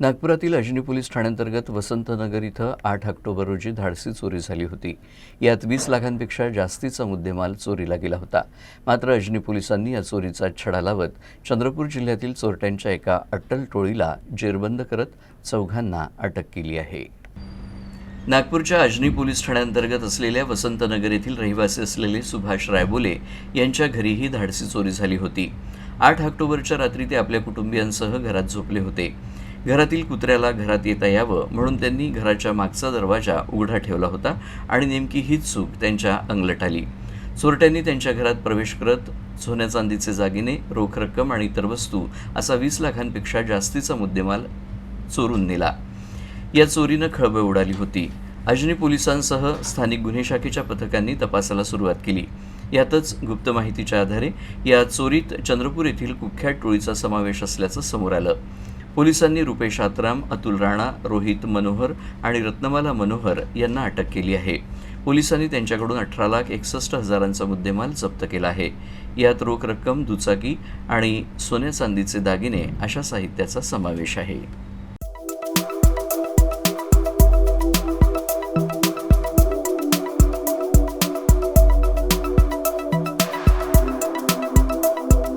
नागपुरातील अजनी पोलीस ठाण्यांतर्गत वसंतनगर इथं आठ ऑक्टोबर रोजी धाडसी चोरी झाली होती. यात वीस लाखांपेक्षा जास्तीचा मुद्देमाल चोरीला गेला होता. मात्र अजनी पोलिसांनी या चोरीचा छडा लावत चंद्रपूर जिल्ह्यातील चोरट्यांच्या एका अट्टल टोळीला जेरबंद करत चौघांना अटक केली आहे. नागपूरच्या अजनी पोलीस ठाण्याअंतर्गत असलेल्या वसंतनगर येथील रहिवासी असलेले सुभाष रायबोले यांच्या घरीही धाडसी चोरी झाली होती. आठ ऑक्टोबरच्या रात्री ते आपल्या कुटुंबियांसह घरात झोपले होते. घरातील कुत्र्याला घरात येता यावं म्हणून त्यांनी घराच्या मागचा दरवाजा उघडा ठेवला होता आणि नेमकी हीच चूक त्यांच्या अंगलट आली. चोरट्यांनी त्यांच्या घरात प्रवेश करत सोन्या चांदीचे जागिने रोख रक्कम आणि इतर वस्तू असा वीस लाखांपेक्षा जास्तीचा मुद्देमाल चोरून नेला. या चोरीनं खळबळ उडाली होती. अजनी पोलिसांसह स्थानिक गुन्हे शाखेच्या पथकांनी तपासाला सुरुवात केली. यातच गुप्त माहितीच्या आधारे या चोरीत चंद्रपूर येथील कुख्यात टोळीचा समावेश असल्याचं समोर आलं. पोलिसांनी रुपेश आत्राम अतुल राणा रोहित मनोहर आणि रत्नमाला मनोहर यांना अटक केली आहे. पोलिसांनी त्यांच्याकडून अठरा लाख एकसष्ट हजारांचा मुद्देमाल जप्त केला आहे. यात रोख रक्कम दुचाकी आणि सोन्या चांदीचे दागिने अशा साहित्याचा समावेश आहे.